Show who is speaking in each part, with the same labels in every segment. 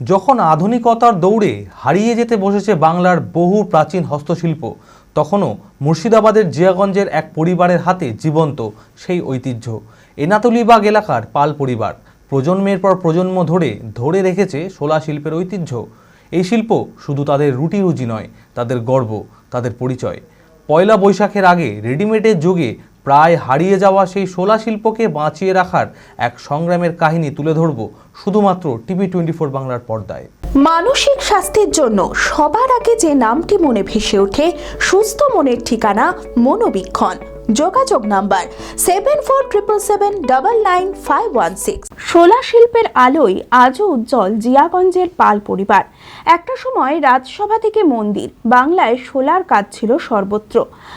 Speaker 1: যখন আধুনিকতার দৌড়ে হারিয়ে যেতে বসেছে বাংলার বহু প্রাচীন হস্তশিল্প, তখনও মুর্শিদাবাদের জিয়াগঞ্জের এক পরিবারের হাতে জীবন্ত সেই ঐতিহ্য। এনাতলিবাগ এলাকার পাল পরিবার প্রজন্মের পর প্রজন্ম ধরে ধরে রেখেছে শোলা শিল্পের ঐতিহ্য। এই শিল্প শুধু তাদের রুটি রুজি নয়, তাদের গর্ব, তাদের পরিচয়। পয়লা বৈশাখের আগে রেডিমেডের যুগে প্রায় হারিয়ে যাওয়া সেই শোলা শিল্পকে বাঁচিয়ে রাখার এক সংগ্রামের কাহিনী তুলে ধরব শুধুমাত্র টিভি টোয়েন্টি ফোর বাংলার পর্দায়।
Speaker 2: মানসিক স্বাস্থ্যের জন্য সবার আগে যে নামটি মনে ভেসে ওঠে, সুস্থ মনের ঠিকানা মনোবীক্ষণ। যোগাযোগ number seven four triple seven double nine five one six শোলা শিল্পের আলোয় আজও উজ্জ্বল জিয়াগঞ্জের পাল পরিবার। একটা সময় রাজসভা থেকে মন্দির, বাংলায় শোলার কাজ ছিল সর্বত্র।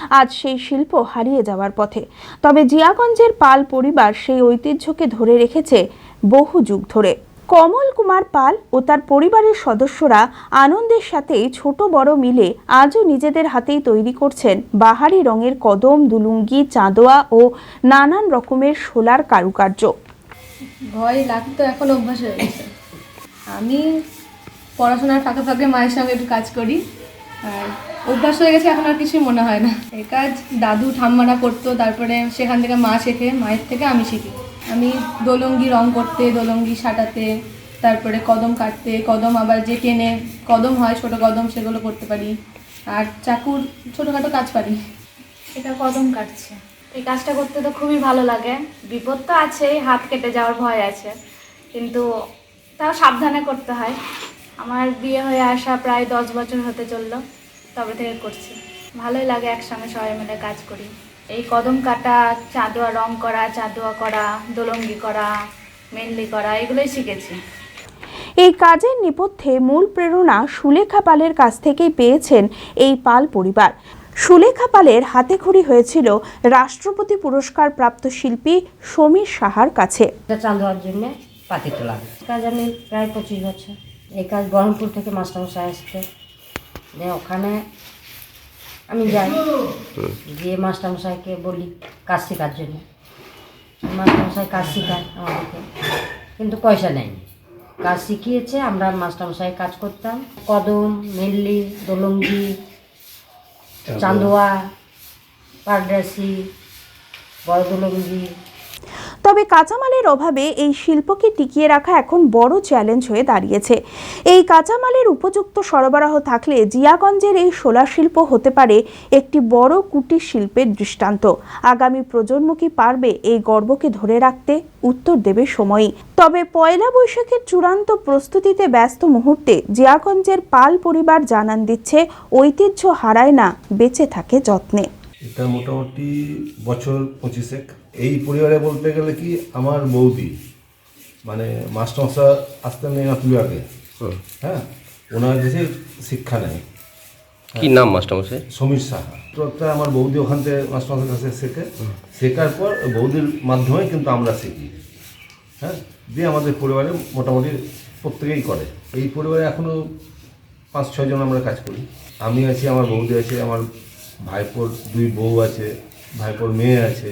Speaker 2: আজ সেই শিল্প হারিয়ে যাওয়ার পথে। তবে জিয়াগঞ্জের পাল পরিবার সেই ঐতিহ্যকে ধরে রেখেছে বহু যুগ ধরে। কমল কুমার পাল ও তার পরিবারের সদস্যরা আনন্দের সাথে ছোট বড় মিলে আজও নিজেদের হাতেই তৈরি করছেন বাহারি রঙের কদম, দুলুঙ্গি, চাঁদোয়া ও নানান রকমের শোলার কারুকার্য।
Speaker 3: ভয় লাগতো এখন অভ্যাস হয়ে গেছে। আমি পড়াশোনার ফাঁকে ফাঁকে মায়ের সঙ্গে একটু কাজ করি, আর অভ্যাস হয়ে গেছে, এখন আর কিছুই মনে হয় না। এই কাজ দাদু ঠাম্মারা করতো, তারপরে সেখান থেকে মা শেখে, মায়ের থেকে আমি শিখি। আমি দোলঙ্গি রং করতে, দোলঙ্গি সাটাতে, তারপরে কদম কাটতে, কদম আবার যে টেনে, কদম হয়, ছোট কদম সেগুলো করতে পারি। আর চাকুর ছোটোখাটো কাজ পারি।
Speaker 4: এটা কদম কাটছে। এই কাজটা করতে তো খুবই ভালো লাগে। বিপদ তো আছেই, হাত কেটে যাওয়ার ভয় আছে। কিন্তু তাও সাবধানে করতে হয়। আমার বিয়ে হয়ে আসা প্রায় দশ বছর হতে চলল, তবে থেকে করছি। ভালোই লাগে একসঙ্গে সবাই মিলে কাজ করি। এই কদম কাটা, চাঁদোয়া রং করা, চাঁদোয়া করা, দোলঙ্গি করা মেনলি করা, এগুলোই শিখেছি।
Speaker 2: এই কাজের নেপথ্যে মূল প্রেরণা সুলেখা পালের কাছ থেকেই পেয়েছেন এই পাল পরিবার। সুলেখা পালের হাতেখড়ি হয়েছিল রাষ্ট্রপতি পুরস্কার প্রাপ্ত শিল্পী সমীর সাহার কাছে।
Speaker 5: চাল দেওয়ার জন্য পাতি তোলা কাজ আমি প্রায় পঁচিশ বছর। এই কাজ বহরমপুর থেকে মাস্টারমশাই আসছে। ওখানে আমি যাই। গিয়ে মাস্টারমশাইকে বলি, কাজ শেখার জন্য। মাস্টারমশাই কাজ শেখায় আমাদেরকে। কিন্তু পয়সা নেয়নি। কাজ শিখিয়েছে, আমরা মাস্টারমশাই কাজ করতাম। কদম, মেল্লি, দোলঙ্গি চান্দোয়া পারডাসি বড় দোলঙ্গি
Speaker 2: তবে কাঁচামালের অভাবে এই শিল্পকে টিকিয়ে রাখা এখন বড় চ্যালেঞ্জ হয়ে দাঁড়িয়েছে। এই কাঁচামালের উপযুক্ত সরবরাহ থাকলে জিয়াগঞ্জের এই শোলা শিল্প হতে পারে একটি বড় কুটির শিল্পের দৃষ্টান্ত। আগামী প্রজন্ম কি পারবে এই গর্বকে ধরে রাখতে? উত্তর দেবে সময়ই। তবে পয়লা বৈশাখের চূড়ান্ত প্রস্তুতিতে ব্যস্ত মুহূর্তে জিয়াগঞ্জের পাল পরিবার জানান দিচ্ছে, ঐতিহ্য হারায় না, বেঁচে থাকে যত্নে।
Speaker 6: এটা মোটামুটি বছর পঁচিশেক এই পরিবারে বলতে গেলে কি আমার বৌদি মানে মাস্টারমশা আসতেন এই আতুলিয়াকে হ্যাঁ? ওনার কাছে শিক্ষা নেয়
Speaker 7: কি নাম মাস্টারমশাই
Speaker 6: সমীর সাহা। তো আমার বৌদি ওখান থেকে মাস্টারমশার কাছে শেখে। শেখার পর বৌদির মাধ্যমে কিন্তু আমরা শিখি। হ্যাঁ? দিয়ে আমাদের পরিবারে মোটামুটি প্রত্যেকেই করে। এই পরিবারে এখনও পাঁচ ছয়জন আমরা কাজ করি। আমি আছি আমার বৌদি আছে আমার ভাইপোর দুই বউ আছে ভাইপোর মেয়ে আছে।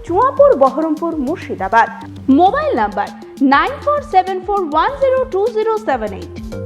Speaker 2: Chuapur Baharampur Murshidabad. Mobile number nine four seven four one zero two zero seven eight.